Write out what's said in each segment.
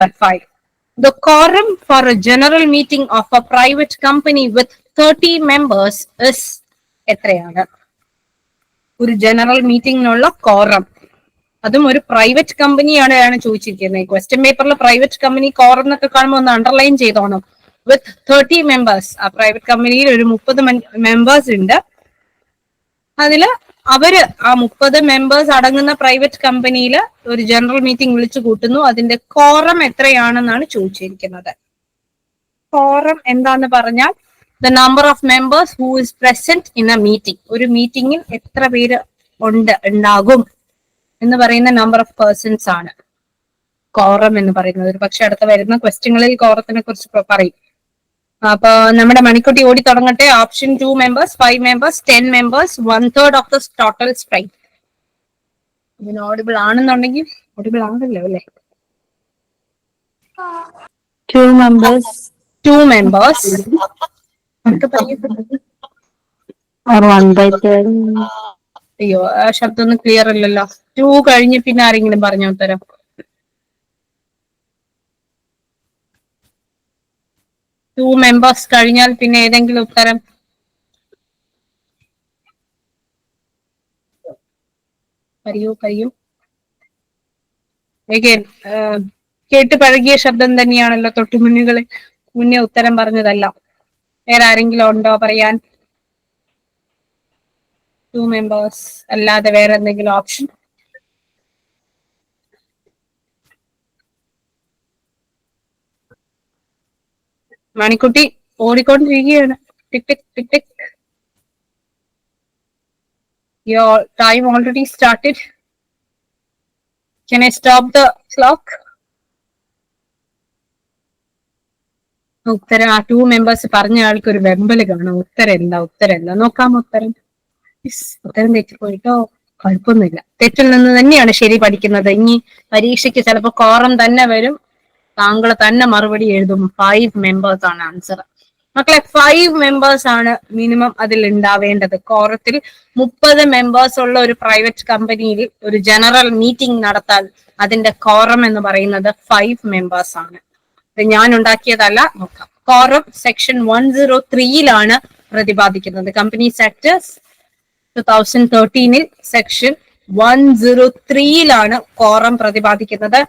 5. The quorum for a general meeting of a private company with 30 members is എത്രയാണ്? ഒരു general മീറ്റിംഗിനുള്ള quorum അതും ഒരു private കമ്പനിയാണ് ചോദിച്ചിരിക്കുന്നത്. ക്വസ്റ്റ്യൻ പേപ്പറിൽ പ്രൈവറ്റ് കമ്പനി കോറം എന്നൊക്കെ കാണുമ്പോൾ ഒന്ന് അണ്ടർലൈൻ ചെയ്തോണം. വിത്ത് തേർട്ടി മെമ്പേഴ്സ് ആ പ്രൈവറ്റ് കമ്പനിയിൽ ഒരു മുപ്പത് മെമ്പേഴ്സ് ഉണ്ട്. അതിൽ അവർ ആ മുപ്പത് മെമ്പേഴ്സ് അടങ്ങുന്ന പ്രൈവറ്റ് കമ്പനിയിൽ ഒരു ജനറൽ മീറ്റിംഗ് വിളിച്ചു കൂട്ടുന്നു. അതിന്റെ കോറം എത്രയാണെന്നാണ് ചോദിച്ചിരിക്കുന്നത്. കോറം എന്താന്ന് പറഞ്ഞാൽ the number of members who is present in a meeting ഒരു മീറ്റിംഗിൽ എത്ര പേര് ഉണ്ട് ഉണ്ടാകും എന്ന് പറയുന്ന നമ്പർ ഓഫ് പേഴ്സൺസ് ആണ്. കോറം എന്ന് പറയുന്നത്. ഒരു പക്ഷെ അടുത്ത വരുന്ന ക്വസ്റ്റ്യങ്ങളിൽ കോറത്തിനെ കുറിച്ച് പറയും. അപ്പൊ നമ്മുടെ മണിക്കുട്ടി ഓടി തുടങ്ങട്ടെ. Option two members five members ten members one third of the total strike ഇതിന് ഓഡിബിൾ ആണെന്നുണ്ടെങ്കിൽ ഓഡിബിൾ ആണല്ലോ അല്ലേ? Two members. Two members. അയ്യോ ആ ശബ്ദം ഒന്നും ക്ലിയർ അല്ലല്ലോ. ടു കഴിഞ്ഞ് പിന്നെ ആരെങ്കിലും പറഞ്ഞോ ഉത്തരം? ടു മെമ്പേഴ്സ് കഴിഞ്ഞാൽ പിന്നെ ഏതെങ്കിലും ഉത്തരം പറയൂ പറയൂ കേട്ട് പഴകിയ ശബ്ദം തന്നെയാണല്ലോ തൊട്ടു മുന്നുകളിൽ മുന്നേ ഉത്തരം പറഞ്ഞതല്ല. വേറെ ആരെങ്കിലും ഉണ്ടോ പറയാൻ? ടു മെമ്പേഴ്സ് അല്ലാതെ വേറെ എന്തെങ്കിലും ഓപ്ഷൻ മണിക്കുട്ടി ഓടിക്കൊണ്ടിരിക്കുകയാണ്. Tick tick tick tick. Your time already started Can I stop the clock? ഉത്തരം ആ ടു മെമ്പേഴ്സ് പറഞ്ഞ ആൾക്ക് ഒരു വെമ്പൽ കാണാം. ഉത്തരം എന്താ ഉത്തരം എന്താ നോക്കാം ഉത്തരം. ഉത്തരം തെറ്റിപ്പോയിട്ടോ? കുഴപ്പമൊന്നുമില്ല. തെറ്റിൽ നിന്ന് തന്നെയാണ് ശരി പഠിക്കുന്നത്. ഇനി പരീക്ഷയ്ക്ക് ചിലപ്പോൾ കോറം തന്നെ വരും. താങ്കൾ തന്നെ മറുപടി എഴുതും. ഫൈവ് മെമ്പേഴ്സ് ആണ് ആൻസർ മക്കളെ ഫൈവ് മെമ്പേഴ്സ് ആണ് മിനിമം അതിൽ ഉണ്ടാവേണ്ടത്. കോറത്തിൽ മുപ്പത് മെമ്പേഴ്സ് ഉള്ള ഒരു പ്രൈവറ്റ് കമ്പനിയിൽ ഒരു ജനറൽ മീറ്റിംഗ് നടത്താൻ അതിന്റെ കോറം എന്ന് പറയുന്നത് ഫൈവ് മെമ്പേഴ്സ് ആണ്. ഞാൻ ഉണ്ടാക്കിയതല്ല നോക്കാം. കോറം സെക്ഷൻ വൺ സീറോ ത്രീയിലാണ് പ്രതിപാദിക്കുന്നത്. കമ്പനി സെക്ടർ ടു തൗസൻഡ് തേർട്ടീനിൽ സെക്ഷൻ വൺ സീറോ ത്രീയിലാണ് കോറം പ്രതിപാദിക്കുന്നത്.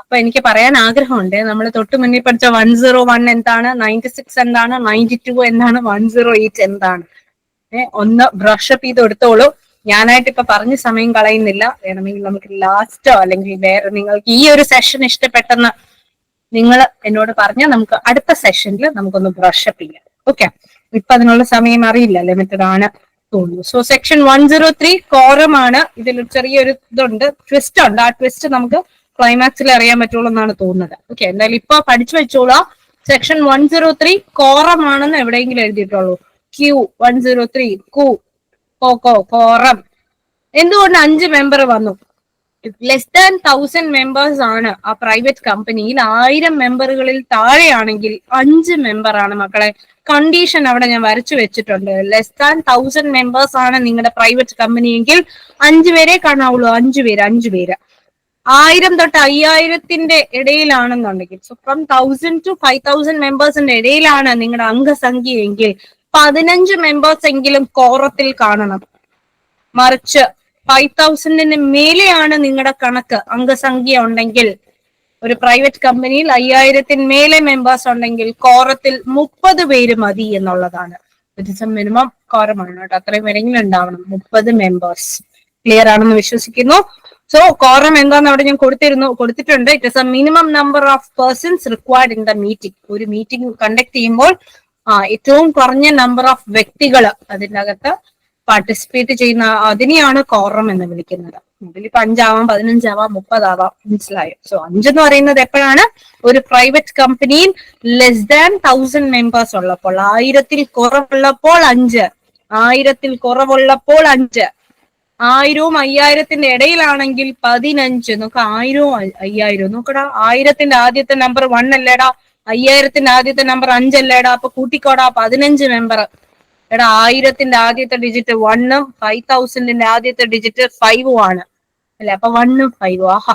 അപ്പൊ എനിക്ക് പറയാൻ ആഗ്രഹമുണ്ട്. നമ്മൾ തൊട്ട് മുന്നിൽ പഠിച്ച വൺ സീറോ വൺ എന്താണ്? നയന്റി സിക്സ് എന്താണ്? നയന്റി ടു എന്താണ്? വൺ സീറോ എയ്റ്റ് എന്താണ്? ഒന്ന് ബ്രഷപ്പ് ചെയ്ത് എടുത്തോളൂ ഞാനായിട്ട് ഇപ്പൊ പറഞ്ഞ സമയം കളയുന്നില്ല. വേണമെങ്കിൽ നമുക്ക് ലാസ്റ്റോ അല്ലെങ്കിൽ വേറെ നിങ്ങൾക്ക് ഈ ഒരു സെഷൻ ഇഷ്ടപ്പെട്ടെന്ന് നിങ്ങൾ എന്നോട് പറഞ്ഞാൽ നമുക്ക് അടുത്ത സെഷനിൽ നമുക്കൊന്ന് ബ്രഷപ്പ് ചെയ്യാം. ഓക്കെ ഇപ്പൊ അതിനുള്ള സമയം അറിയില്ല. ലിമിറ്റഡ് ആണ് തോന്നുന്നു. So section one zero three കോറമാണ് ഇതിൽ ചെറിയൊരു ഇതുണ്ട്. ട്വിസ്റ്റ് ഉണ്ട്. ആ ട്വിസ്റ്റ് നമുക്ക് ക്ലൈമാക്സിൽ അറിയാൻ പറ്റുള്ളൂ എന്നാണ് തോന്നുന്നത്. ഓക്കെ എന്തായാലും ഇപ്പൊ പഠിച്ചു വെച്ചോളാം. സെക്ഷൻ വൺ സീറോ ത്രീ കോറമാണെന്ന് എവിടെയെങ്കിലും എഴുതിയിട്ടുള്ളൂ. ക്യൂ വൺ സീറോ ത്രീ കു കോക്കോ കോറം. എന്തുകൊണ്ട് അഞ്ച് മെമ്പർ വന്നു? ലെസ് ദാൻ തൗസൻഡ് മെമ്പേഴ്സ് ആണ് ആ പ്രൈവറ്റ് കമ്പനിയിൽ ആയിരം മെമ്പറുകളിൽ താഴെയാണെങ്കിൽ അഞ്ച് മെമ്പർ ആണ് മക്കളെ. കണ്ടീഷൻ അവിടെ ഞാൻ വരച്ചു വെച്ചിട്ടുണ്ട്. ലെസ് ദാൻ തൗസൻഡ് മെമ്പേഴ്സ് ആണ് നിങ്ങളുടെ പ്രൈവറ്റ് കമ്പനി എങ്കിൽ അഞ്ചു പേരെ കാണാവുള്ളൂ. അഞ്ചു പേര് അഞ്ചു പേര്. ആയിരം തൊട്ട് അയ്യായിരത്തിന്റെ ഇടയിലാണെന്നുണ്ടെങ്കിൽ so from thousand to five thousand മെമ്പേഴ്സിന്റെ ഇടയിലാണ് നിങ്ങളുടെ അംഗസംഖ്യ എങ്കിൽ പതിനഞ്ച് മെമ്പേഴ്സ് എങ്കിലും കോറത്തിൽ കാണണം. മറിച്ച് ഫൈവ് തൗസൻഡിന് മേലെയാണ് നിങ്ങളുടെ കണക്ക് അംഗസംഖ്യ ഉണ്ടെങ്കിൽ ഒരു പ്രൈവറ്റ് കമ്പനിയിൽ അയ്യായിരത്തിന് മേലെ മെമ്പേഴ്സ് ഉണ്ടെങ്കിൽ കോറത്തിൽ മുപ്പത് പേര് മതി എന്നുള്ളതാണ്. മിനിമം കോറമാണ് കേട്ടോ. അത്രയും പേരെങ്കിലും ഉണ്ടാവണം. മുപ്പത് മെമ്പേഴ്സ് ക്ലിയർ ആണെന്ന് വിശ്വസിക്കുന്നു. സോ കോറം എന്താന്ന് അവിടെ ഞാൻ കൊടുത്തിരുന്നു കൊടുത്തിട്ടുണ്ട്. It is a minimum number of persons required in the meeting ഒരു മീറ്റിംഗ് കണ്ടക്ട് ചെയ്യുമ്പോൾ ഏറ്റവും കുറഞ്ഞ നമ്പർ ഓഫ് വ്യക്തികൾ അതിന്റെ അകത്ത് പാർട്ടിസിപ്പേറ്റ് ചെയ്യുന്ന അതിനെയാണ് കോറം എന്ന് വിളിക്കുന്നത്. ഇതിലിപ്പോ അഞ്ചാവാം പതിനഞ്ചാവാം മുപ്പതാവാം മനസ്സിലായോ? സോ അഞ്ചെന്ന് പറയുന്നത് എപ്പോഴാണ്? ഒരു പ്രൈവറ്റ് കമ്പനിയിൽ ലെസ് ദാൻ തൗസൻഡ് മെമ്പേഴ്സ് ഉള്ളപ്പോൾ ആയിരത്തിൽ കുറവുള്ളപ്പോൾ അഞ്ച് ആയിരത്തിൽ കുറവുള്ളപ്പോൾ അഞ്ച്. ആയിരവും അയ്യായിരത്തിന്റെ ഇടയിലാണെങ്കിൽ പതിനഞ്ച്. നോക്ക ആയിരവും അയ്യായിരവും. നോക്കടാ ആയിരത്തിന്റെ ആദ്യത്തെ നമ്പർ വൺ അല്ലേടാ അയ്യായിരത്തിന്റെ ആദ്യത്തെ നമ്പർ അഞ്ചല്ലേടാ അപ്പൊ കൂട്ടിക്കോടാ പതിനഞ്ച് മെമ്പർ എടാ ആയിരത്തിന്റെ ആദ്യത്തെ ഡിജിറ്റ് വണ്ണും ഫൈവ് തൗസൻഡിന്റെ ആദ്യത്തെ ഡിജിറ്റ് ഫൈവും ആണ്. അല്ലെ അപ്പൊ വണ്ണും ഫൈവും ആഹാ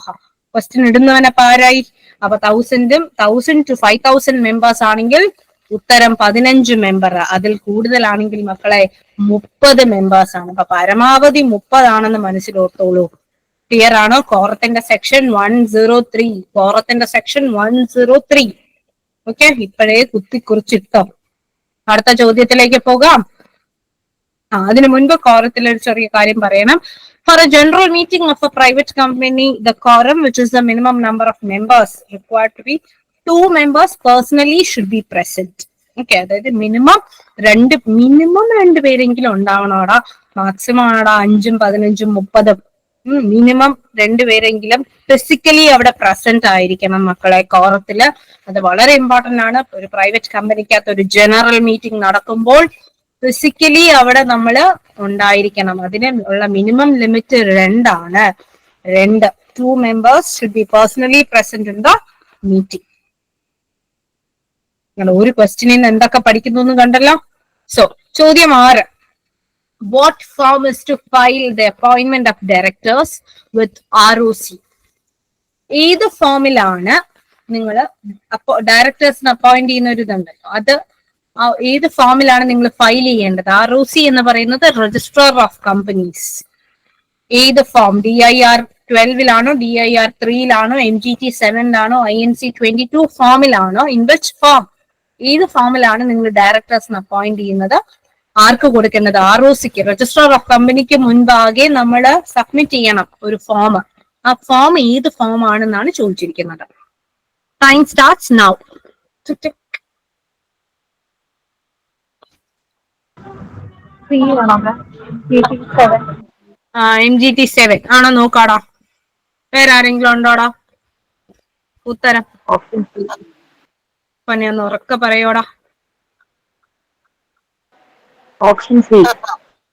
ക്വസ്റ്റ്യൻ ഇടുന്നവനപ്പാരായി അപ്പൊ തൗസൻഡും thousand to five thousand members ആണെങ്കിൽ ഉത്തരം പതിനഞ്ച് മെമ്പർ അതിൽ കൂടുതലാണെങ്കിൽ മക്കളെ മുപ്പത് മെമ്പേഴ്സ് ആണ്. അപ്പൊ പരമാവധി മുപ്പതാണെന്ന് മനസ്സിലോർത്തോളൂ. ക്ലിയർ ആണോ? കോറത്തിന്റെ section one zero three കോറത്തിന്റെ section one zero three okay ഇപ്പോഴേ കുത്തിക്കുറിച്ചിട്ടോ. അടുത്ത ചോദ്യത്തിലേക്ക് പോകാം. ആ അതിനു മുൻപ് കോറത്തിൽ ഒരു ചെറിയ കാര്യം പറയണം. For a general meeting of a private company the quorum which is the minimum number of members require to be two members personally should be present okay അതായത് മിനിമം രണ്ട് മിനിമം രണ്ട് പേരെങ്കിലും ഉണ്ടാവണോടാ. മാക്സിമം ആടാ അഞ്ചും പതിനഞ്ചും മുപ്പതും. മിനിമം രണ്ടുപേരെങ്കിലും ഫിസിക്കലി അവിടെ പ്രസന്റ് ആയിരിക്കണം മക്കളെ കോറത്തിൽ. അത് വളരെ ഇമ്പോർട്ടന്റ് ആണ്. ഒരു പ്രൈവറ്റ് കമ്പനിക്കകത്ത് ഒരു ജനറൽ മീറ്റിംഗ് നടക്കുമ്പോൾ ഫിസിക്കലി അവിടെ നമ്മൾ ഉണ്ടായിരിക്കണം. അതിന് ഉള്ള മിനിമം ലിമിറ്റ് രണ്ടാണ്. രണ്ട് two members should be personally present in the meeting നിങ്ങൾ ഒരു ക്വസ്റ്റിനിൽ നിന്ന് എന്തൊക്കെ പഠിക്കുന്നു എന്ന് കണ്ടല്ലോ? സോ ചോദ്യം ആറ്. What form is to file the appointment of directors with R O C ഏത് ഫോമിലാണ് നിങ്ങൾ ഡയറക്ടേഴ്സിന് അപ്പോയിന്റ് ചെയ്യുന്ന ഒരു ഇതുണ്ടല്ലോ. അത് ഏത് ഫോമിലാണ് നിങ്ങൾ ഫയൽ ചെയ്യേണ്ടത്? ആർ ഒ സി എന്ന് പറയുന്നത് രജിസ്ട്രാർ ഓഫ് കമ്പനീസ് ഏത് ഫോം ഡി ഐ ആർ ട്വൽവിലാണോ ഡി ഐ ആർ ത്രീയിലാണോ M G T സെവനിലാണോ I N C twenty two ഫോമിലാണോ in which form ഏത് ഫോമിലാണ് നിങ്ങൾ ഡയറക്ടേഴ്സിന് അപ്പോയിന്റ് ചെയ്യുന്നത്? ആർക്ക് കൊടുക്കേണ്ടത്? ആർ ഒ സിക്ക് രജിസ്ട്രാർ ഓഫ് കമ്പനിക്ക് മുൻപാകെ നമ്മൾ സബ്മിറ്റ് ചെയ്യണം ഒരു ഫോം ആ ഫോം ഏത് ഫോം ആണെന്നാണ് ചോദിച്ചിരിക്കുന്നത്. Time starts now M G T seven ആണോ നോക്കാടാ? വേറെ ആരെങ്കിലും ഉണ്ടോടാ? ഉത്തരം. സി ഒന്ന് ഉറക്കെ പറയോടാ. Option C.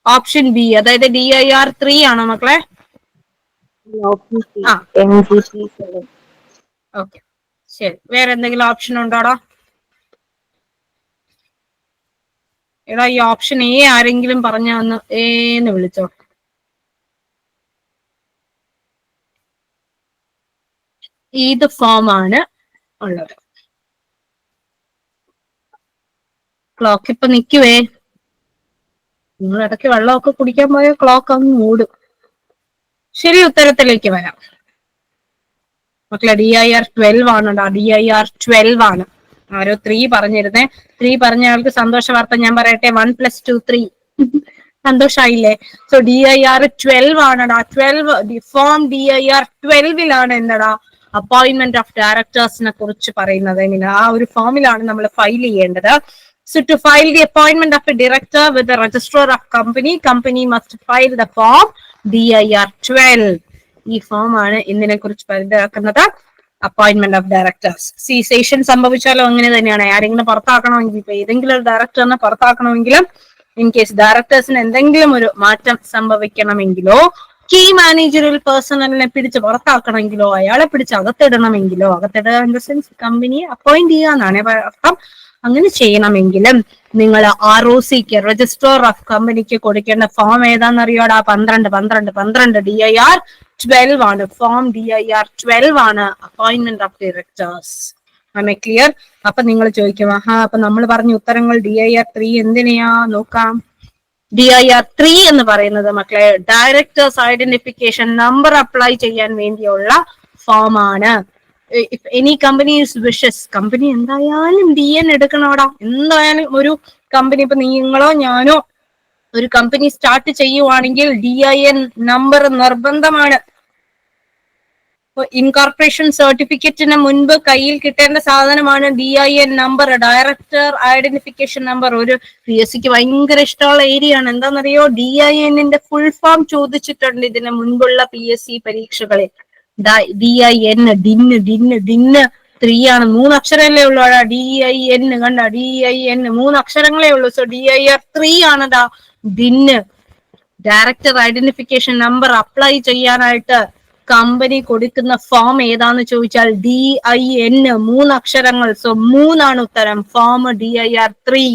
ഓപ്ഷൻ ബി അതായത് ഡി ഐ ആർ ത്രീ ആണോ മക്കളെ? ഓക്കെ. ശരി. വേറെ എന്തെങ്കിലും ഓപ്ഷൻ ഉണ്ടോടാ? എടാ ഈ ഓപ്ഷൻ എ ആരെങ്കിലും പറഞ്ഞ ഒന്ന് ഏന്ന് വിളിച്ചോ. ഏത് ഫോമാണ് ഉള്ളത്. ക്ലോക്ക് ഇപ്പൊ നിക്കുവേ. നിങ്ങൾ ഇടയ്ക്ക് വെള്ളമൊക്കെ കുടിക്കാൻ പോയ ക്ലോക്ക് അങ്ങ് മൂടും. ശരി ഉത്തരത്തിലേക്ക് വരാം. മക്കളെ ഡി ഐ ആർ ട്വൽവ് ആണോടാ ഡി ഐ ആർ ട്വൽവ് ആണ്. ആരോ ത്രീ പറഞ്ഞിരുന്നേ. ത്രീ പറഞ്ഞ ആൾക്ക് സന്തോഷ വാർത്ത ഞാൻ പറയട്ടെ. One plus two three സന്തോഷായില്ലേ? So D I R twelve ആണടാ. Twelve form D I R ട്വൽവിലാണ് എന്നടാ അപ്പോയിന്റ്മെന്റ് ഓഫ് ഡയറക്ടേഴ്സിനെ കുറിച്ച് പറയുന്നത്. ആ ഒരു ഫോമിലാണ് നമ്മൾ ഫയൽ ചെയ്യേണ്ടത്. File the appointment of a director with the registrar of company company must file the form D I R twelve ഈ ഫോം ആണ് ഇതിനെ കുറിച്ച് പരിധിയാക്കുന്നത് അപ്പോയിന്റ്മെന്റ് ഓഫ് ഡയറക്ടേഴ്സ് സീസേഷൻ സംഭവിച്ചാലും അങ്ങനെ തന്നെയാണ്. ആരെങ്കിലും പുറത്താക്കണമെങ്കിൽ ഇപ്പൊ ഏതെങ്കിലും ഒരു ഡയറക്ടറിനെ പുറത്താക്കണമെങ്കിലും ഇൻ കേസ് ഡയറക്ടേഴ്സിന് എന്തെങ്കിലും ഒരു മാറ്റം സംഭവിക്കണമെങ്കിലോ കീ മാനേജറിൽ പേഴ്സണലിനെ പിടിച്ച് പുറത്താക്കണമെങ്കിലോ അയാളെ പിടിച്ച് അകത്തിടണമെങ്കിലോ അകത്തിടുക ഇൻ ദ സെൻസ് കമ്പനിയെ അപ്പോയിന്റ് ചെയ്യുക എന്നാണ് അർത്ഥം. അങ്ങനെ ചെയ്യണമെങ്കിലും നിങ്ങൾ ആർ ഒ സിക്ക് രജിസ്ട്രാർ ഓഫ് കമ്പനിക്ക് കൊടുക്കേണ്ട ഫോം ഏതാണെന്നറിയോടാ? പന്ത്രണ്ട് പന്ത്രണ്ട് പന്ത്രണ്ട് ഡി ഐ ആർ ട്വൽവ് ആണ്. Form D I R twelve ആണ്. അപ്പോയിന്റ്മെന്റ് ഓഫ് ഡയറക്ടേഴ്സ് ആമേ ക്ലിയർ അപ്പൊ നിങ്ങൾ ചോദിക്കും ആഹാ അപ്പൊ നമ്മൾ പറഞ്ഞ ഉത്തരങ്ങൾ ഡി ഐ ആർ ത്രീ എന്തിനെയാ? നോക്കാം. ഡി ഐ ആർ ത്രീ എന്ന് പറയുന്നത് മക്കളെ ഡയറക്ടേഴ്സ് ഐഡന്റിഫിക്കേഷൻ നമ്പർ അപ്ലൈ ചെയ്യാൻ വേണ്ടിയുള്ള ഫോം ആണ്. If any companies wishes company എന്തായാലും ഡി എൻ എടുക്കണോടാ. എന്തായാലും ഒരു കമ്പനി ഇപ്പൊ നിങ്ങളോ ഞാനോ ഒരു കമ്പനി സ്റ്റാർട്ട് ചെയ്യുവാണെങ്കിൽ ഡി ഐ എൻ നമ്പർ നിർബന്ധമാണ്. ഇൻകോർപ്പറേഷൻ സർട്ടിഫിക്കറ്റിന് മുൻപ് കയ്യിൽ കിട്ടേണ്ട സാധനമാണ് D I N number director identification number ഒരു പി എസ് സിക്ക് ഭയങ്കര ഇഷ്ടമുള്ള ഏരിയ ആണ്. എന്താണെന്നറിയോ? ഡി ഐ എന്നിന്റെ ഫുൾ ഫോം ചോദിച്ചിട്ടുണ്ട് ഇതിന് മുൻപുള്ള പി എസ് സി പരീക്ഷകളിൽ. ഡി ഐ എൻ ഡിന്ന് ഡിന്ന് ഡിന്ന്. ആണ് മൂന്ന് അക്ഷരമല്ലേ ഉള്ളൂ അടാ ഡി ഐ എൻ കണ്ട? D I N. മൂന്ന് അക്ഷരങ്ങളേ ഉള്ളൂ. So D I R three ആണടാ ഡിന്ന്. ഡയറക്ടർ ഐഡന്റിഫിക്കേഷൻ നമ്പർ അപ്ലൈ ചെയ്യാനായിട്ട് കമ്പനി കൊടുക്കുന്ന ഫോം ഏതാന്ന് ചോദിച്ചാൽ ഡി ഐ എൻ മൂന്ന് അക്ഷരങ്ങൾ സോ മൂന്നാണ് ഉത്തരം. Form D I R three.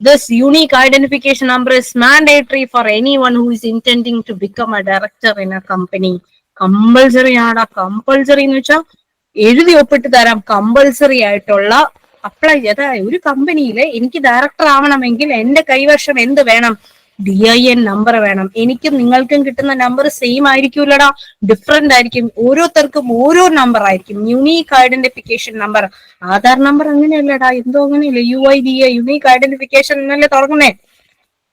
This unique identification number is mandatory for anyone who is intending to become a director in a company. Compulsory ആടാ. Compulsory എന്ന് വെച്ചാൽ എഴുതി ഒപ്പിട്ട് തരാം. കമ്പൾസറി ആയിട്ടുള്ള അപ്ലൈ അതായത് ഒരു കമ്പനിയിൽ എനിക്ക് ഡയറക്ടർ ആവണമെങ്കിൽ എന്റെ കൈവശം എന്ത് വേണം? ഡി ഐ എൻ നമ്പർ വേണം. എനിക്കും നിങ്ങൾക്കും കിട്ടുന്ന നമ്പർ സെയിം ആയിരിക്കൂലടാ. ഡിഫറെന്റ് ആയിരിക്കും. ഓരോരുത്തർക്കും ഓരോ നമ്പർ ആയിരിക്കും. Unique identification number Aadhaar number അങ്ങനെയല്ലടാ. എന്തോ അങ്ങനെയല്ല? U I D A unique identification എന്നല്ലേ തുടങ്ങുന്നേ?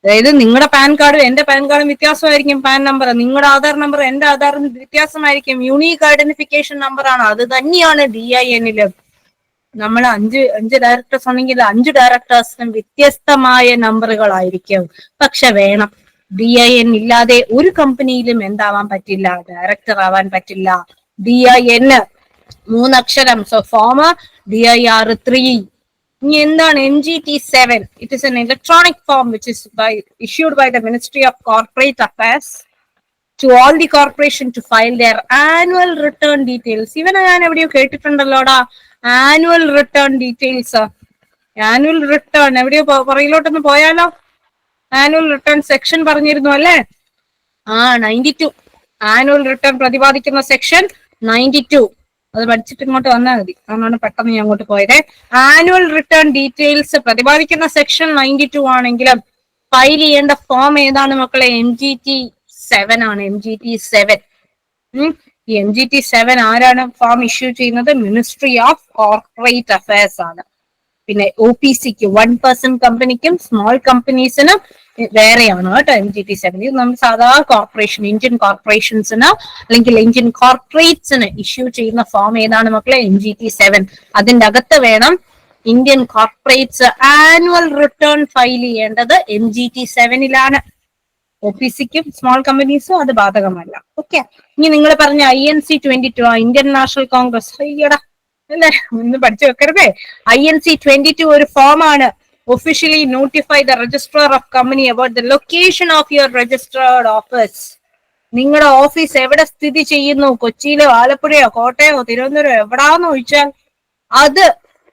അതായത് നിങ്ങളുടെ പാൻ കാർഡും എന്റെ പാൻ കാർഡും വ്യത്യാസമായിരിക്കും പാൻ നമ്പർ നിങ്ങളുടെ ആധാർ നമ്പർ എന്റെ ആധാർ വ്യത്യാസമായിരിക്കും. യുണീക്ക് ഐഡന്റിഫിക്കേഷൻ നമ്പർ ആണ് അത് തന്നെയാണ് ഡി ഐ എന്നിൽ നമ്മൾ അഞ്ച് അഞ്ച് ഡയറക്ടേഴ്സ് ആണെങ്കിൽ അഞ്ച് ഡയറക്ടേഴ്സിനും വ്യത്യസ്തമായ നമ്പറുകളായിരിക്കും. പക്ഷെ വേണം. ഡി ഐ എൻ ഇല്ലാതെ ഒരു കമ്പനിയിലും എന്താവാൻ പറ്റില്ല. ഡയറക്ടർ ആവാൻ പറ്റില്ല. D I N മൂന്നക്ഷരം. So form D I R three ഇനി എന്താണ് N G T seven it is an electronic form which is by issued by the ministry of corporate affairs to all the corporation to file their annual return details ഇവനെ ഞാൻ എവിടെയോ കേട്ടിട്ടുണ്ടല്ലോടാ. Annual return details annual return എവിടെയോ പുറകിലോട്ടൊന്ന് പോയാലോ? Annual return section പറഞ്ഞിരുന്നു അല്ലേ? ആ ninety two annual return പ്രതിപാദിക്കുന്ന സെക്ഷൻ നയന്റി ടു അത് പഠിച്ചിട്ട് ഇങ്ങോട്ട് വന്നാൽ മതി. അതുകൊണ്ടാണ് പെട്ടെന്ന് ഞാൻ അങ്ങോട്ട് പോയത്. ആനുവൽ റിട്ടേൺ ഡീറ്റെയിൽസ് പ്രതിപാദിക്കുന്ന സെക്ഷൻ നയന്റി ടു ആണെങ്കിലും ഫയൽ ചെയ്യേണ്ട ഫോം ഏതാണ് മക്കളെ? എം ജി ടി സെവൻ ആണ്. എം ജി ടി സെവൻ ഈ എം ജി ടി സെവൻ ആരാണ് ഫോം ഇഷ്യൂ ചെയ്യുന്നത്? മിനിസ്ട്രി ഓഫ് കോർപ്പറേറ്റ് അഫയേഴ്സ് ആണ്. പിന്നെ ഒ പി സിക്ക് വൺ പേഴ്സൺ കമ്പനിക്കും സ്മോൾ കമ്പനീസിനും വേറെയാണ് കേട്ടോ എം ജി ടി സെവൻ ഇത് നമ്മൾ സാധാ കോർപ്പറേഷൻ ഇന്ത്യൻ കോർപ്പറേഷൻസിന് അല്ലെങ്കിൽ ഇന്ത്യൻ കോർപ്പറേറ്റ്സിന് ഇഷ്യൂ ചെയ്യുന്ന ഫോം ഏതാണ് മക്കളെ? എം ജി ടി സെവൻ അതിന്റെ അകത്ത് വേണം Indian corporates annual return file ചെയ്യേണ്ടത് എം ജി ടി സെവനിലാണ് ഒ പി സിക്കും സ്മോൾ കമ്പനീസും അത് ബാധകമല്ല. ഓക്കെ ഇനി നിങ്ങൾ പറഞ്ഞ I N C twenty two Indian national congress അയ്യടാ. അല്ലേ? ഒന്ന് പഠിച്ചു വെക്കരുതേ. I N C twenty two ഒരു ഫോം ആണ് notify the registrar of company about the location of your registered office. നിങ്ങളുടെ ഓഫീസ് എവിടെ സ്ഥിതി ചെയ്യുന്നു? കൊച്ചിയിലോ ആലപ്പുഴയോ കോട്ടയോ തിരുവനന്തപുരം എവിടാന്ന് ചോദിച്ചാൽ അത്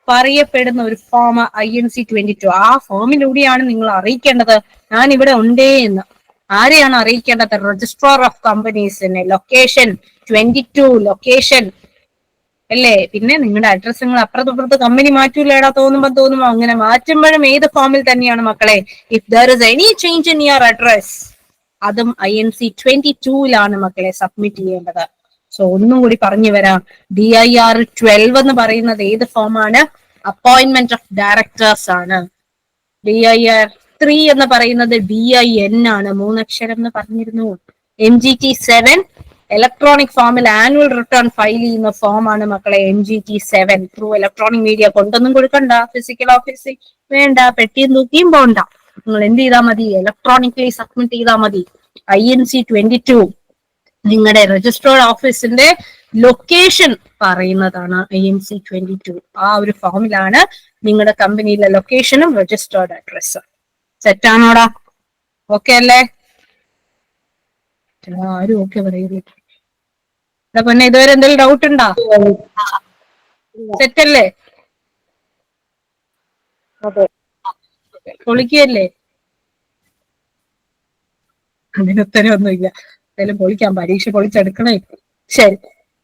പറയപ്പെടുന്ന ഒരു form I N C twenty two ആ ഫോമിലൂടെയാണ് നിങ്ങൾ അറിയിക്കേണ്ടത്. ഞാൻ ഇവിടെ ഉണ്ടേ എന്ന് ആരെയാണ് അറിയിക്കേണ്ടത്? രജിസ്ട്രാർ ഓഫ് കമ്പനീസിന് ലൊക്കേഷൻ ട്വന്റി ടു ലൊക്കേഷൻ അല്ലേ? പിന്നെ നിങ്ങളുടെ അഡ്രസ്സ് നിങ്ങൾ അപ്പുറത്ത് അപ്പുറത്ത് കമ്പനി മാറ്റൂലേടാ തോന്നുമ്പോ തോന്നുമ്പോ അങ്ങനെ മാറ്റുമ്പോഴും ഏത് ഫോമിൽ തന്നെയാണ് മക്കളെ? If there is any change in your address അതും ഐ എൻ സി ട്വന്റി ടൂവിലാണ് മക്കളെ സബ്മിറ്റ് ചെയ്യേണ്ടത്. സോ ഒന്നും കൂടി പറഞ്ഞു വരാം. ഡി ഐ ആർ ട്വൽവ് എന്ന് പറയുന്നത് ഏത് ഫോമാണ് അപ്പോയിന്റ്മെന്റ് ഓഫ് ഡയറക്ടേഴ്സ് ആണ്. ഡി ഐ ആർ ത്രീ എന്ന് പറയുന്നത് ഡി ഐ എൻ ആണ്. മൂന്നക്ഷരം എന്ന് പറഞ്ഞിരുന്നു. M G T seven electronic ഫോമിൽ ആനുവൽ റിട്ടേൺ ഫയൽ ചെയ്യുന്ന ഫോമാണ് മക്കളെ M G T seven through electronic media കൊണ്ടൊന്നും കൊടുക്കണ്ട. ഫിസിക്കൽ ഓഫീസിൽ വേണ്ട. പെട്ടിയും തൂക്കിയും പോണ്ട. നിങ്ങൾ എന്ത് ചെയ്താൽ മതി? ഇലക്ട്രോണിക്കലി സബ്മിറ്റ് ചെയ്താൽ മതി. I N C twenty two നിങ്ങളുടെ രജിസ്ട്രേർഡ് ഓഫീസിന്റെ ലൊക്കേഷൻ പറയുന്നതാണ് I N C twenty two ആ ഒരു ഫോമിലാണ് നിങ്ങളുടെ കമ്പനിയിലെ ലൊക്കേഷനും രജിസ്റ്റേർഡ് അഡ്രസ്സും സെറ്റാണോടാ ഓക്കെ അല്ലേ? എടാ, ആരും ഓക്കെ എടാ പിന്നെ ഇതുവരെ എന്തെങ്കിലും ഡൗട്ട് ഉണ്ടോ? സെറ്റ് അല്ലേ? അതെ. പൊളിക്കല്ലേ അതിനുത്തരവൊന്നുമില്ല എന്തായാലും പൊളിക്കാം. പരീക്ഷ പൊളിച്ചെടുക്കണേ. ശരി.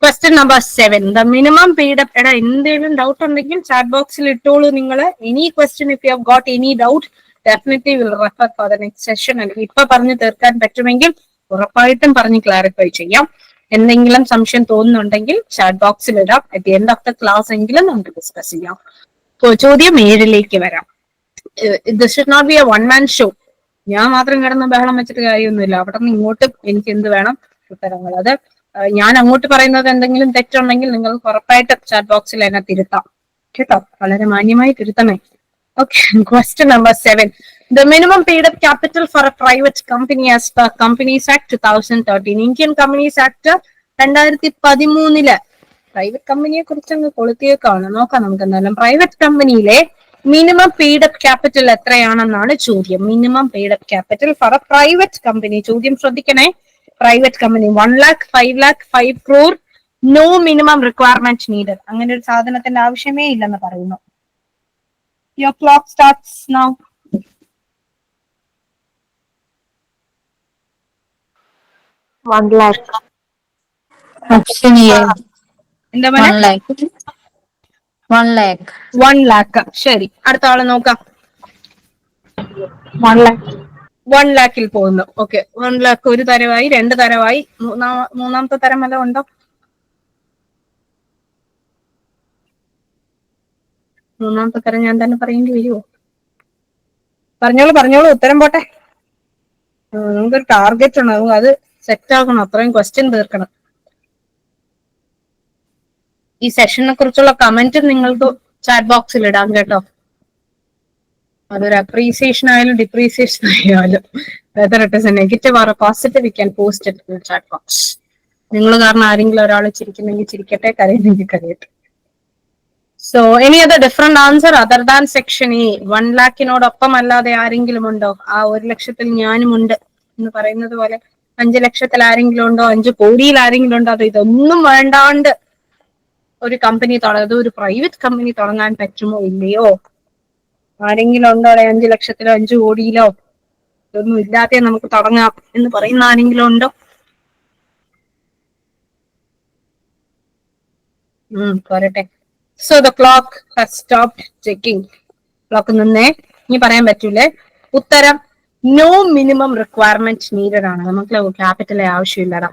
Question number seven the minimum paid എടാ എന്തെങ്കിലും ഡൗട്ട് ഉണ്ടെങ്കിൽ ചാറ്റ് ബോക്സിൽ ഇട്ടോളൂ നിങ്ങൾ any question if you have got any doubt definitely will refer for the next session അല്ലെങ്കിൽ ഇപ്പൊ പറഞ്ഞു തീർക്കാൻ പറ്റുമെങ്കിൽ ഉറപ്പായിട്ടും പറഞ്ഞ് ക്ലാരിഫൈ ചെയ്യാം. എന്തെങ്കിലും സംശയം തോന്നുന്നുണ്ടെങ്കിൽ ചാറ്റ് ബോക്സിൽ ഇടാം. At the end of the class എങ്കിലും നമുക്ക് ഡിസ്കസ് ചെയ്യാം. ചോദ്യം ഏഴിലേക്ക് വരാം. ഇത് should not be a one man show ഞാൻ മാത്രം കിടന്ന് ബഹളം വെച്ചിട്ട് കാര്യമൊന്നുമില്ല. അവിടെ നിന്ന് ഇങ്ങോട്ട് എനിക്ക് എന്ത് വേണം? ഉത്തരങ്ങൾ. അത് ഞാൻ അങ്ങോട്ട് പറയുന്നത് എന്തെങ്കിലും തെറ്റുണ്ടെങ്കിൽ നിങ്ങൾ ഉറപ്പായിട്ട് ചാറ്റ് ബോക്സിൽ എന്നെ തിരുത്താം കേട്ടോ? വളരെ മാന്യമായി തിരുത്തണേ okay question number seven the minimum paid up capital for a private company as per companies act two thousand thirteen Indian companies act രണ്ടായിരത്തി പതിമൂന്നിൽ പ്രൈവറ്റ് കമ്പനിയെ കുറിച്ച് അങ്ങ് കൊളുത്തിയേക്കാണ്. നോക്കാം നമുക്ക് എന്തായാലും. പ്രൈവറ്റ് കമ്പനിയിലെ മിനിമം പെയ്ഡ് അപ്പ് ക്യാപിറ്റൽ എത്രയാണെന്നാണ് ചോദ്യം. Minimum paid up capital for a private company ചോദ്യം ശ്രദ്ധിക്കണേ. Private company one lakh five lakh five crore no minimum requirement needed അങ്ങനെ ഒരു സാധനത്തിന്റെ ആവശ്യമേ ഇല്ലെന്ന് പറയുന്നു. Your clock starts now one lakh. Option A എന്താ വൺ മോനെ ലാക്ക് വൺ ലാക്ക് വൺ ലാക്ക് ശരി. അടുത്ത ആളെ നോക്കാം. One lakh. വൺ ലാക്കിൽ പോകുന്നു. ഓക്കെ വൺ ലാക്ക് ഒരു തരമായി രണ്ട് തരമായി മൂന്നാ- മൂന്നാമത്തെ തരം വല്ലതും ഉണ്ടോ? മൂന്നാമത്തെ തരം ഞാൻ തന്നെ പറയേണ്ടി വരുമോ പറഞ്ഞോളൂ പറഞ്ഞോളൂ ഉത്തരം പോട്ടെ. നമുക്കൊരു ടാർഗറ്റ് ഉണ്ട് നമുക്ക് അത് സെറ്റ് ആക്കണം. അത്രയും ക്വസ്റ്റ്യൻ തീർക്കണം. ഈ സെഷനെ കുറിച്ചുള്ള കമന്റ് നിങ്ങൾക്ക് ചാറ്റ് ബോക്സിൽ ഇടാം കേട്ടോ. അതൊരു അപ്രീസിയേഷൻ ആയാലും ഡിപ്രീസിയേഷൻ ആയാലും whether it is negative or positive can post chat box നിങ്ങൾ കാരണം ആരെങ്കിലും ഒരാൾ ചിരിക്കുന്നെങ്കിൽ ചിരിക്കട്ടെ കരയുന്നെങ്കിൽ കരയട്ടെ. So any other different answer other than section ഈ വൺ ലാക്കിനോടൊപ്പം അല്ലാതെ ആരെങ്കിലും ഉണ്ടോ? ആ ഒരു ലക്ഷത്തിൽ ഞാനും ഉണ്ട് എന്ന് പറയുന്നത് പോലെ അഞ്ചു ലക്ഷത്തിൽ ആരെങ്കിലും ഉണ്ടോ? അഞ്ചു കോടിയിൽ ആരെങ്കിലും ഉണ്ടോ? അത് ഇതൊന്നും വേണ്ടാണ്ട് ഒരു കമ്പനി തുടങ്ങുന്നത് ഒരു പ്രൈവറ്റ് കമ്പനി തുടങ്ങാൻ പറ്റുമോ ഇല്ലയോ? ആരെങ്കിലും ഉണ്ടോ? അവിടെ അഞ്ചു ലക്ഷത്തിലോ അഞ്ചു കോടിയിലോ? ഇതൊന്നും ഇല്ലാതെ നമുക്ക് തുടങ്ങാം എന്ന് പറയുന്ന ആരെങ്കിലും ഉണ്ടോ? ഉം പോരട്ടെ. So the clock has stopped checking clock നിന്നേ. ഇനി പറയാൻ പറ്റൂലേ. ഉത്തരം നോ മിനിമം റിക്വയർമെന്റ് നീഡഡ് ആണ്. നമുക്ക് ക്യാപിറ്റലെ ആവശ്യമില്ലടാ.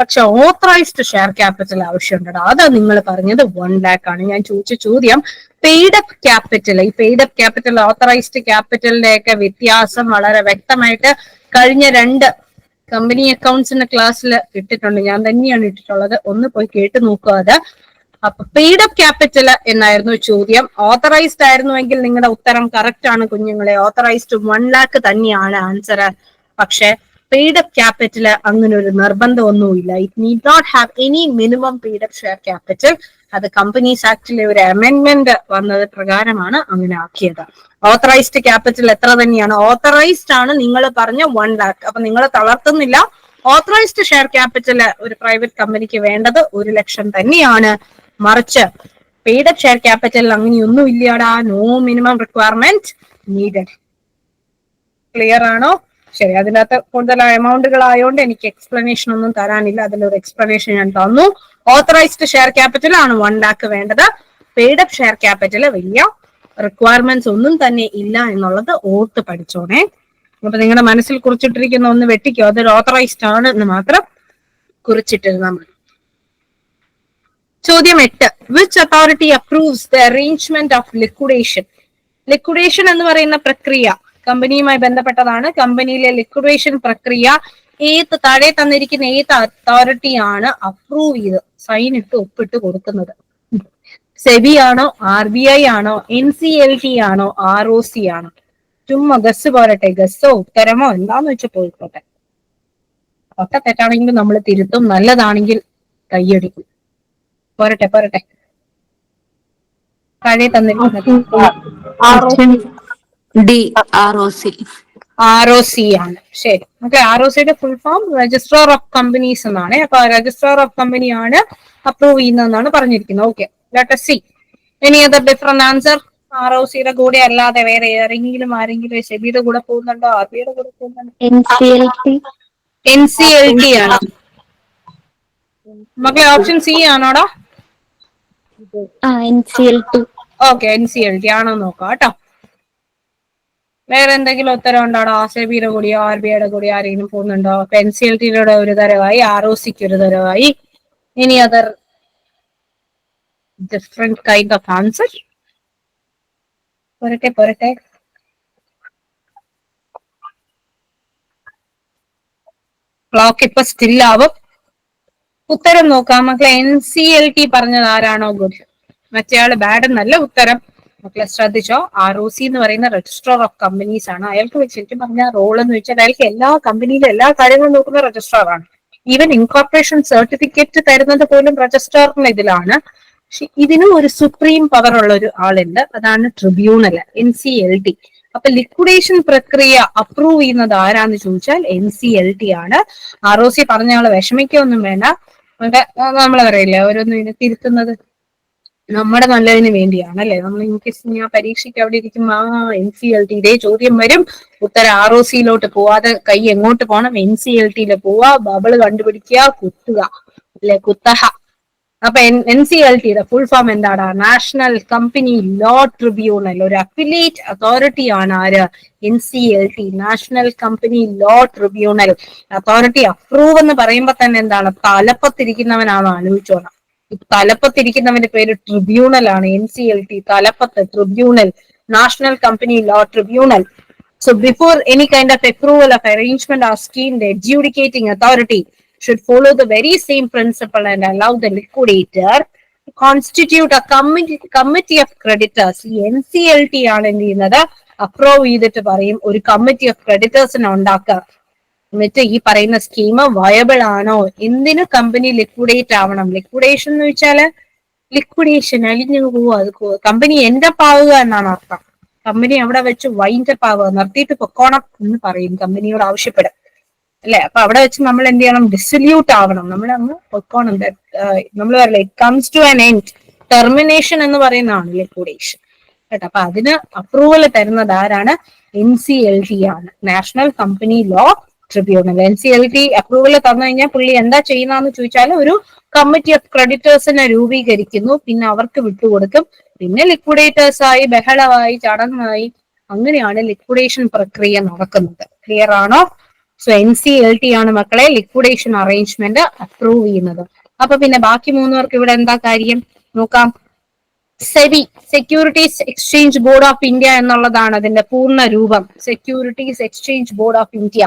പക്ഷെ ഓത്തറൈസ്ഡ് ഷെയർ ക്യാപിറ്റൽ ആവശ്യമുണ്ടടാ. അതാ നിങ്ങൾ പറഞ്ഞത് വൺ ലാക്ക് ആണ്. ഞാൻ ചോദിച്ച ചോദ്യം പെയ്ഡ് അപ്പ് ക്യാപിറ്റൽ ഈ പെയ്ഡ് അപ്പ് ക്യാപിറ്റൽ ഓത്തറൈസ്ഡ് ക്യാപിറ്റലിന്റെ ഒക്കെ വ്യത്യാസം വളരെ വ്യക്തമായിട്ട് കഴിഞ്ഞ രണ്ട് കമ്പനി അക്കൗണ്ട്സിന്റെ ക്ലാസ്സിൽ ഇട്ടിട്ടുണ്ട്. ഞാൻ തന്നെയാണ് ഇട്ടിട്ടുള്ളത്. ഒന്ന് പോയി കേട്ട് നോക്കുക അത്. അപ്പൊ പെയ്ഡ് അപ്പ് ക്യാപിറ്റൽ എന്നായിരുന്നു ചോദ്യം. ഓത്തറൈസ്ഡ് ആയിരുന്നുവെങ്കിൽ നിങ്ങളുടെ ഉത്തരം കറക്റ്റ് ആണ് കുഞ്ഞുങ്ങളെ. ഓത്തറൈസ്ഡ് വൺ ലാക്ക് തന്നെയാണ് ആൻസർ പക്ഷെ പെയ്ഡ് അപ്പ് ക്യാപിറ്റൽ അങ്ങനെ ഒരു നിർബന്ധമൊന്നുമില്ല. It need not have any minimum paid up share capital അത് കമ്പനീസ് ആക്ടിലെ ഒരു അമെന്റ്മെന്റ് വന്നത് പ്രകാരമാണ് അങ്ങനെ ആക്കിയത്. ഓത്തറൈസ്ഡ് ക്യാപിറ്റൽ എത്ര തന്നെയാണ്? ഓത്തറൈസ്ഡ് ആണ് നിങ്ങൾ പറഞ്ഞ വൺ ലാക്ക് അപ്പൊ നിങ്ങൾ തളർത്തുന്നില്ല. ഓത്തറൈസ്ഡ് ഷെയർ ക്യാപിറ്റൽ ഒരു പ്രൈവറ്റ് കമ്പനിക്ക് വേണ്ടത് ഒരു ലക്ഷം തന്നെയാണ്. മറിച്ച്. പെയ്ഡ് ഷെയർ ക്യാപിറ്റലിൽ അങ്ങനെയൊന്നും ഇല്ലടാ. No minimum requirement needed clear ആണോ? ശരി അതിനകത്ത് കൂടുതൽ എമൗണ്ടുകൾ ആയതുകൊണ്ട് എനിക്ക് എക്സ്പ്ലനേഷൻ ഒന്നും തരാനില്ല. അതിലൊരു എക്സ്പ്ലനേഷൻ ഞാൻ തന്നു. ഓത്തറൈസ്ഡ് ഷെയർ ക്യാപിറ്റൽ ആണ് വൺ ലാക്ക് വേണ്ടത്. പെയ്ഡ് അപ്പ് ഷെയർ ക്യാപിറ്റൽ വലിയ റിക്വയർമെന്റ്സ് ഒന്നും തന്നെ ഇല്ല എന്നുള്ളത് ഓർത്ത് പഠിച്ചോണേ. അപ്പൊ നിങ്ങളുടെ മനസ്സിൽ കുറിച്ചിട്ടിരിക്കുന്ന ഒന്ന് വെട്ടിക്കോ. അതൊരു ഓത്തറൈസ്ഡ് ആണ് എന്ന് മാത്രം കുറിച്ചിട്ടിരുന്നാൽ മതി ചോദ്യം എട്ട്. Which authority approves the arrangement of liquidation liquidation എന്ന് പറയുന്ന പ്രക്രിയ കമ്പനിയുമായി ബന്ധപ്പെട്ടതാണ്. കമ്പനിയിലെ ലിക്വിഡേഷൻ പ്രക്രിയ ഏത് താഴെ തന്നിരിക്കുന്ന ഏത് അതോറിറ്റി ആണ് അപ്രൂവ് ചെയ്ത് സൈൻ ഇട്ട് ഒപ്പിട്ട് കൊടുക്കുന്നത്? സെബി ആണോ ആർ ബി ഐ ആണോ എൻ സി എൽ ടി ആണോ ആർ ഒ സി ആണോ? ചുമ്മാ ഗസ് പോരട്ടെ. ഗസ്സോ ഉത്തരമോ എന്താന്ന് വെച്ച് പോയിക്കോട്ടെ. ഒക്കെ തെറ്റാണെങ്കിൽ നമ്മൾ തിരുത്തും. നല്ലതാണെങ്കിൽ കൈയടിക്കും. പോരട്ടെ പോരട്ടെ. താഴെ തന്നിരിക്കുന്നത്. Option D R O C. R O C ആണ്. ശരി. ഓക്കെ ആർ ഒ സിയുടെ full form registrar of companies എന്നാണ്. അപ്പൊ രജിസ്ട്രാർ ഓഫ് കമ്പനി ആണ് അപ്രൂവ് ചെയ്യുന്നതെന്നാണ് പറഞ്ഞിരിക്കുന്നത്. ഓക്കെ ലെറ്റർ സി ഇനി other different answer R O സിയുടെ കൂടെ അല്ലാതെ വേറെ ആരെങ്കിലും ആരെങ്കിലും ഷെബിയുടെ കൂടെ പോകുന്നുണ്ടോ? ആർ ബിയുടെ കൂടെ പോകുന്നുണ്ടോ? N C L T. N C L T ആണ്. മക്കളെ option C ആണോടാ? Okay N C L T ആണോ നോക്കാം കേട്ടോ. വേറെ എന്തെങ്കിലും ഉത്തരം ഉണ്ടോടോ സെബിയുടെ കൂടിയോ ആർ ബി ഐയുടെ കൂടിയോ ആരെങ്കിലും പോകുന്നുണ്ടോ? അപ്പൊ എൻ സി എൽ ടിയുടെ ഒരു തരമായി ആർ ഒ സിക്ക് ഒരു തരമായി. ഇനി other different kind of answer പോരട്ടെ പോരട്ടെ. ക്ലോക്ക് ഇപ്പൊ സ്റ്റിൽ ആവും. ഉത്തരം നോക്കാം മക്കളെ എൻ സി എൽ ടി പറഞ്ഞത് ആരാണോ ഗുഡ്. മറ്റേയാൾ ബാഡ് നല്ല ഉത്തരം. മക്കളെ ശ്രദ്ധിച്ചോ? ആർ ഒ സി എന്ന് പറയുന്ന രജിസ്ട്രാർ ഓഫ് കമ്പനീസ് ആണ്. അയാൾക്ക് ശരിക്കും പറഞ്ഞ റോൾ എന്ന് വെച്ചാൽ അയാൾക്ക് എല്ലാ കമ്പനിയിലും എല്ലാ കാര്യങ്ങളും നോക്കുന്ന രജിസ്ട്രാർ ആണ് ഈവൻ ഇൻകോർപ്പറേഷൻ സർട്ടിഫിക്കറ്റ് തരുന്നത് പോലും രജിസ്ട്രാറിന്റെ ഇതിലാണ്. പക്ഷെ ഇതിനും ഒരു സുപ്രീം പവർ ഉള്ള ഒരു ആളുണ്ട്. അതാണ് tribunal N C L T അപ്പൊ ലിക്വിഡേഷൻ പ്രക്രിയ അപ്രൂവ് ചെയ്യുന്നത് ആരാന്ന് ചോദിച്ചാൽ എൻ സി എൽ ടി ആണ്. ആർ ഒ സി പറഞ്ഞ ആൾ വിഷമിക്കൊന്നും വേണ്ട. നമ്മൾ പറയില്ലേ ഓരോന്നും ഇതിനെ തിരുത്തുന്നത്. നമ്മുടെ നല്ലതിന് വേണ്ടിയാണ് അല്ലെ നമ്മൾ ഇൻകേസ് ഞാൻ പരീക്ഷയ്ക്ക് അവിടെ ഇരിക്കും ആ എൻ സി എൽ ടി ഇതേ ചോദ്യം വരും. ഉത്തരം ആർ ഒ സിയിലോട്ട് പോവാതെ കൈ എങ്ങോട്ട് പോകണം എൻ സി എൽ ടിയിൽ പോവാ ബബിൾ കണ്ടുപിടിക്കുക കുത്തുക. അല്ലെ? കുത്തഹ. അപ്പൊ എൻ സി എൽ ടിയുടെ ഫുൾ ഫോം എന്താണ് നാഷണൽ കമ്പനി ലോ ട്രിബ്യൂണൽ ഒരു അഫിലിയേറ്റ് അതോറിറ്റി ആണ് ആര്? N C L T national company law tribunal authority approve എന്ന് പറയുമ്പോ തന്നെ എന്താണ്? തലപ്പത്തിരിക്കുന്നവനാണ് ആലോചിച്ചോണം. തലപ്പത്തിരിക്കുന്നവന്റെ പേര് ട്രിബ്യൂണൽ ആണ് എൻ സി എൽ ടി തലപ്പത്ത് tribunal national company law tribunal so before approval of arrangement or scheme, the adjudicating authority should follow the very same principle and allow the liquidator to constitute a committee, committee of creditors. ഈ N C L T ആണ് എന്ത് ചെയ്യുന്നത് approve ചെയ്തിട്ട് പറയും ഒരു committee of ക്രെഡിറ്റേഴ്സിനെ ഉണ്ടാക്കുക എന്നിട്ട് ഈ പറയുന്ന സ്കീം വയബിൾ ആണോ? എന്തിനു കമ്പനി ലിക്വിഡേറ്റ് ആവണം? ലിക്വിഡേഷൻ എന്ന് വെച്ചാൽ ലിക്വിഡേഷൻ അലിഞ്ഞു പോവുക? അത് കമ്പനി എന്റെ പാവുക എന്നാണ് അർത്ഥം. കമ്പനി അവിടെ വെച്ച് വൈൻഡപ്പ് ആവുക നിർത്തിയിട്ട് പൊക്കോണം എന്ന് പറയും കമ്പനിയോട് ആവശ്യപ്പെടും അല്ലെ? അപ്പൊ അവിടെ വെച്ച് നമ്മൾ എന്ത് ചെയ്യണം? ഡിസല്യൂട്ട് ആവണം. നമ്മൾ അങ്ങ് പൊക്കോണം. നമ്മൾ പറയില്ല it comes to an end termination എന്ന് പറയുന്നതാണ് ലിക്വിഡേഷൻ കേട്ടോ? അപ്പൊ അതിന് അപ്രൂവൽ തരുന്നത് ആരാണ്? എൻ സി എൽ ടി ആണ്. National company law tribunal N C L T approval തന്നു കഴിഞ്ഞാൽ പുള്ളി എന്താ ചെയ്യുന്നതെന്ന് ചോദിച്ചാൽ ഒരു കമ്മിറ്റി ഓഫ് ക്രെഡിറ്റേഴ്സിനെ രൂപീകരിക്കുന്നു. പിന്നെ അവർക്ക് വിട്ടുകൊടുക്കും. പിന്നെ ലിക്വിഡേറ്റേഴ്സ് ആയി ബഹളമായി ചടങ്ങായി അങ്ങനെയാണ് ലിക്വിഡേഷൻ പ്രക്രിയ നടക്കുന്നത്. ക്ലിയർ ആണോ? So N C L T ആണ് മക്കളെ ലിക്വിഡേഷൻ അറേഞ്ച്മെന്റ് അപ്രൂവ് ചെയ്യുന്നത്. അപ്പൊ പിന്നെ ബാക്കി മൂന്നുപേർക്ക് ഇവിടെ എന്താ കാര്യം? നോക്കാം. SEBI securities exchange board of India എന്നുള്ളതാണ് അതിന്റെ പൂർണ രൂപം. Securities exchange board of India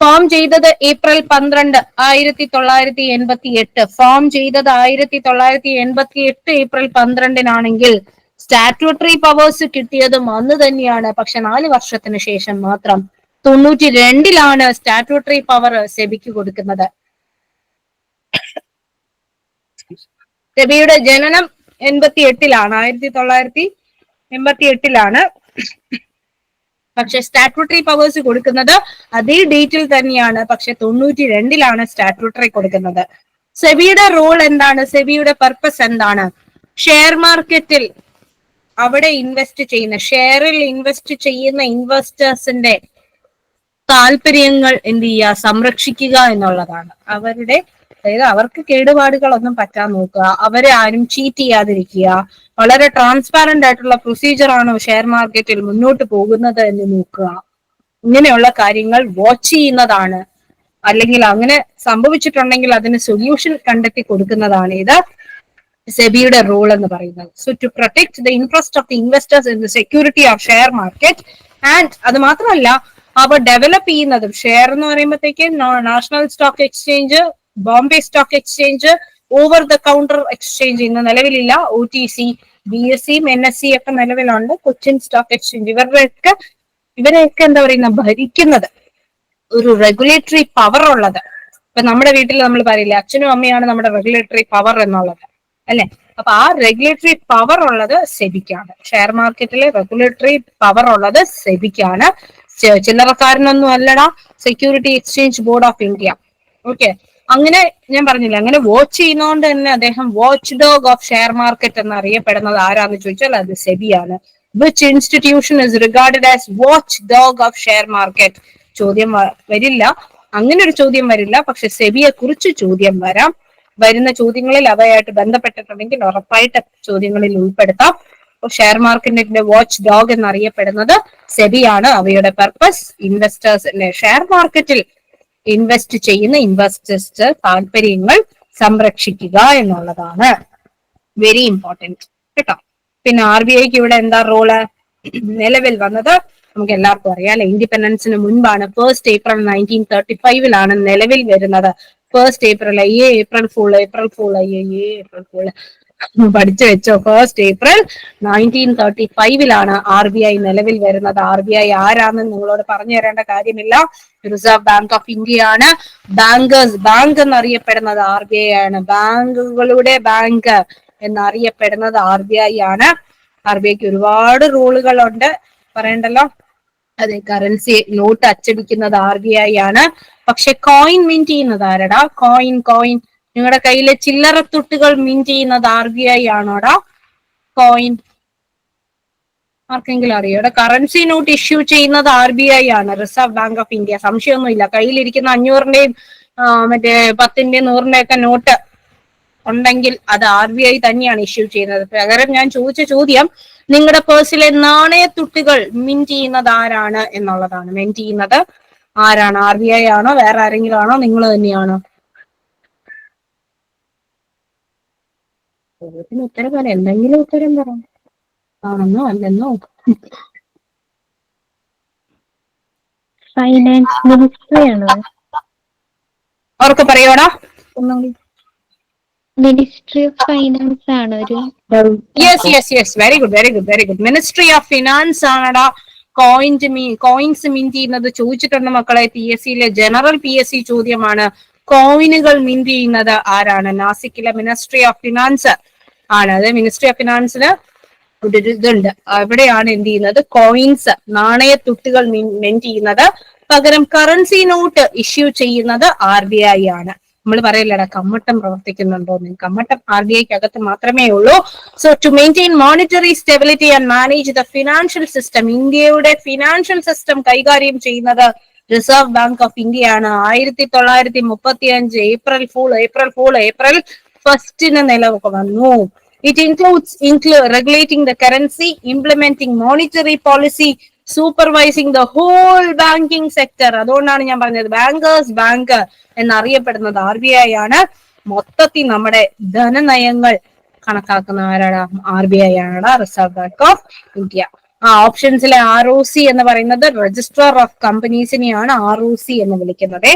form ചെയ്തത് ഏപ്രിൽ പന്ത്രണ്ട് ആയിരത്തി തൊള്ളായിരത്തി എൺപത്തി എട്ട് ഫോം ചെയ്തത് ആയിരത്തി തൊള്ളായിരത്തി എൺപത്തി എട്ട് ഏപ്രിൽ പന്ത്രണ്ടിനാണെങ്കിൽ സ്റ്റാറ്റ്യൂട്ടറി പവേഴ്സ് കിട്ടിയതും അന്ന് തന്നെയാണ്. പക്ഷെ നാല് വർഷത്തിന് ശേഷം മാത്രം തൊണ്ണൂറ്റി രണ്ടിലാണ് സ്റ്റാറ്റ്യൂട്ടറി പവർ സെബിക്ക് കൊടുക്കുന്നത്. സെബിയുടെ ജനനം എൺപത്തി എട്ടിലാണ് ആയിരത്തി തൊള്ളായിരത്തി എൺപത്തി എട്ടിലാണ് പക്ഷെ സ്റ്റാറ്റ്യൂട്ടറി പവേഴ്സ് കൊടുക്കുന്നത് അതേ ഡേറ്റിൽ തന്നെയാണ്. പക്ഷെ തൊണ്ണൂറ്റി രണ്ടിലാണ് സ്റ്റാറ്റ്യൂട്ടറി കൊടുക്കുന്നത്. സെബിയുടെ റോൾ എന്താണ്? സെബിയുടെ പർപ്പസ് എന്താണ്? ഷെയർ മാർക്കറ്റിൽ അവിടെ ഇൻവെസ്റ്റ് ചെയ്യുന്ന ഷെയറിൽ ഇൻവെസ്റ്റ് ചെയ്യുന്ന ഇൻവെസ്റ്റേഴ്സിന്റെ താല്പര്യങ്ങൾ എന്ത് ചെയ്യുക? സംരക്ഷിക്കുക എന്നുള്ളതാണ്. അവരുടെ അതായത് അവർക്ക് കേടുപാടുകളൊന്നും പറ്റാൻ നോക്കുക. അവരെ ആരും ചീറ്റ് ചെയ്യാതിരിക്കുക. വളരെ ട്രാൻസ്പാരന്റ് ആയിട്ടുള്ള പ്രൊസീജിയർ ആണ് ഷെയർ മാർക്കറ്റിൽ മുന്നോട്ട് പോകുന്നത് എന്ന് നോക്കുക. ഇങ്ങനെയുള്ള കാര്യങ്ങൾ വാച്ച് ചെയ്യുന്നതാണ്. അല്ലെങ്കിൽ അങ്ങനെ സംഭവിച്ചിട്ടുണ്ടെങ്കിൽ അതിന് സൊല്യൂഷൻ കണ്ടെത്തി കൊടുക്കുന്നതാണ് ഇത്. സെബിയുടെ റോൾ എന്ന് പറയുന്നത്. So to protect the interest of the investors in the security of share market and അത് മാത്രമല്ല അവ ഡെവലപ്പ് ചെയ്യുന്നതും ഷെയർ എന്ന് പറയുമ്പോഴത്തേക്ക് national stock exchange Bombay stock exchange over the counter exchange ഇന്ന് നിലവിലില്ല O T C B S സിയും N S സിയും ഒക്കെ നിലവിലുണ്ട്. Cochin stock exchange. ഇവരുടെയൊക്കെ ഇവരെയൊക്കെ എന്താ പറയുന്ന ഭരിക്കുന്നത് ഒരു റെഗുലേറ്ററി പവർ ഉള്ളത്. ഇപ്പൊ നമ്മുടെ വീട്ടിൽ നമ്മൾ പറയില്ല അച്ഛനും അമ്മയാണ് നമ്മുടെ റെഗുലേറ്ററി പവർ എന്നുള്ളത് അല്ലെ? അപ്പൊ ആ റെഗുലേറ്ററി പവർ ഉള്ളത് സെബിക്കാണ്. ഷെയർ മാർക്കറ്റിലെ റെഗുലേറ്ററി പവർ ഉള്ളത് സെബിക്കാണ്. ചില്ലറക്കാരനൊന്നും അല്ലടാ security exchange board of India. Okay? അങ്ങനെ ഞാൻ പറഞ്ഞില്ല അങ്ങനെ വാച്ച് ചെയ്യുന്നതുകൊണ്ട് തന്നെ അദ്ദേഹം watch dog of share market എന്ന് അറിയപ്പെടുന്നത് ആരാന്ന് ചോദിച്ചാൽ അത് സെബിയാണ്. Which institution is regarded as watch dog of share market ചോദ്യം വരില്ല. അങ്ങനെ ഒരു ചോദ്യം വരില്ല. പക്ഷെ സെബിയെ കുറിച്ച് ചോദ്യം വരാം. വരുന്ന ചോദ്യങ്ങളിൽ അവയായിട്ട് ബന്ധപ്പെട്ടിട്ടുണ്ടെങ്കിൽ ഉറപ്പായിട്ട് ചോദ്യങ്ങളിൽ ഉൾപ്പെടുത്താം. ഷെയർ മാർക്കറ്റിന്റെ വാച്ച് ഡോഗ് എന്നറിയപ്പെടുന്നത് സെബിയാണ്. അവയുടെ പർപ്പസ് ഇൻവെസ്റ്റേഴ്സിന്റെ ഷെയർ മാർക്കറ്റിൽ ഇൻവെസ്റ്റ് ചെയ്യുന്ന ഇൻവെസ്റ്റേഴ്സ് താല്പര്യങ്ങൾ സംരക്ഷിക്കുക എന്നുള്ളതാണ്. വെരി ഇമ്പോർട്ടന്റ് കേട്ടോ? പിന്നെ ആർ ബി ഐക്ക് ഇവിടെ എന്താ റോൾ നിലവിൽ വന്നത് നമുക്ക് എല്ലാവർക്കും അറിയാം അല്ലെ? ഇൻഡിപെൻഡൻസിന് മുൻപാണ്. ഫസ്റ്റ് ഏപ്രിൽ നയന്റീൻ തേർട്ടി ഫൈവിലാണ് നിലവിൽ വരുന്നത്. ഫസ്റ്റ് ഏപ്രിൽ അയ്യേ ഏപ്രിൽ ഫുൾ ഏപ്രിൽ ഫുൾ അയ്യേ ഏപ്രിൽ ഫുൾ പഠിച്ചു വെച്ചോ? ഫസ്റ്റ് ഏപ്രിൽ നയന്റീൻ തേർട്ടി ഫൈവിലാണ് ആർ ബി ഐ നിലവിൽ വരുന്നത്. ആർ ബി ഐ ആരാന്ന് നിങ്ങളോട് പറഞ്ഞു തരേണ്ട കാര്യമില്ല. റിസർവ് ബാങ്ക് ഓഫ് ഇന്ത്യ ആണ് ബാങ്കേഴ്സ് ബാങ്ക് എന്നറിയപ്പെടുന്നത് ആർ ബി ഐ ആണ്. ബാങ്കുകളുടെ ബാങ്ക് എന്നറിയപ്പെടുന്നത് ആർ ബി ഐ ആണ്. ആർ ബി ഐക്ക് ഒരുപാട് റൂളുകളുണ്ട് പറയണ്ടല്ലോ? അതെ കറൻസി നോട്ട് അച്ചടിക്കുന്നത് ആർ ബി ഐ ആണ്. പക്ഷെ കോയിൻ മിന്റ് ചെയ്യുന്നത് ആരടാ? കോയിൻ കോയിൻ നിങ്ങളുടെ കയ്യിലെ ചില്ലറ തുട്ടുകൾ മിന്റ് ചെയ്യുന്നത് ആർ ബി ഐ ആണോടാ? കോയിൻ ആർക്കെങ്കിലും അറിയോ? ഇവിടെ കറൻസി നോട്ട് ഇഷ്യൂ ചെയ്യുന്നത് ആർ ബി ഐ ആണ് റിസർവ് ബാങ്ക് ഓഫ് ഇന്ത്യ സംശയമൊന്നുമില്ല. കയ്യിലിരിക്കുന്ന അഞ്ഞൂറിന്റെയും മറ്റേ പത്തിന്റെയും നൂറിന്റെ ഒക്കെ നോട്ട് ഉണ്ടെങ്കിൽ അത് ആർ ബി ഐ തന്നെയാണ് ഇഷ്യൂ ചെയ്യുന്നത്. പകരം ഞാൻ ചോദിച്ച ചോദ്യം നിങ്ങളുടെ പേഴ്സിലെ നാണയത്തുട്ടുകൾ മിൻ ചെയ്യുന്നത് ആരാണ് എന്നുള്ളതാണ്. മെന്റ് ചെയ്യുന്നത് ആരാണ്? ആർ ബി ഐ ആണോ? വേറെ ആരെങ്കിലും ആണോ? നിങ്ങൾ തന്നെയാണോ? ഉത്തരം പറയാം എന്തെങ്കിലും ഉത്തരം പറ. ആണെന്നോ അല്ലെന്നോ ഫൈനാൻസ് മിനിസ്ട്രി ആണോ? ഓർക്ക് പറയോടാ. മിനിസ്ട്രി ഓഫ് ഫൈനാൻസ് ആണ് ഒരു? Yes yes yes very good very good very good ministry of finance ആണടാ. Coins മീ കോയിൻസ് മിന്റ് ചെയ്യുന്നത് ചോദിച്ചിട്ടുണ്ട് മക്കളെ. പി എസ് സിയിലെ ജനറൽ പി എസ് സി ചോദ്യമാണ്. കോയിനുകൾ മിന്റ് ചെയ്യുന്നത് ആരാണ്? നാസിക്കിലെ മിനിസ്ട്രി ഓഫ് ഫിനാൻസ് ആണ്. അത് മിനിസ്ട്രി ഓഫ് ഫിനാൻസിന് ഒരു ഇതുണ്ട് അവിടെയാണ് എന്ത് ചെയ്യുന്നത്? കോയിൻസ് നാണയത്തുട്ടുകൾ മെന്റ് ചെയ്യുന്നത്. പകരം കറൻസി നോട്ട് ഇഷ്യൂ ചെയ്യുന്നത് ആർ ബി ഐ ആണ്. നമ്മൾ പറയില്ലടാ കമ്മട്ടം പ്രവർത്തിക്കുന്നുണ്ടോ കമ്മട്ടം ആർ ബി ഐക്ക് അകത്ത് മാത്രമേ ഉള്ളൂ. So to maintain monetary stability and manage the financial system ഇന്ത്യയുടെ ഫിനാൻഷ്യൽ സിസ്റ്റം കൈകാര്യം ചെയ്യുന്നത് റിസർവ് ബാങ്ക് ഓഫ് ഇന്ത്യ ആണ് ആയിരത്തി തൊള്ളായിരത്തി മുപ്പത്തി അഞ്ച് April fool April fool April ഫസ്റ്റിന് നിലവൊക്കെ വന്നു. It includes incl regulating the currency, implementing monetary policy, supervising the whole banking sector അതുകൊണ്ടാണ് ഞാൻ പറഞ്ഞത് ബാങ്കേഴ്സ് ബാങ്ക് എന്നറിയപ്പെടുന്നത് ആർ ബി ഐ ആണ്. മൊത്തത്തിൽ നമ്മുടെ ധനനയങ്ങൾ കണക്കാക്കുന്ന ആരാണ്? ആർ ബി ഐ ആണ് റിസർവ് ബാങ്ക് ഓഫ് ഇന്ത്യ ആ ഓപ്ഷൻസിലെ ആർ ഒ സി എന്ന് പറയുന്നത് രജിസ്ട്രാർ ഓഫ് കമ്പനീസിനെയാണ് ആർ ഒ സി എന്ന് വിളിക്കുന്നത്.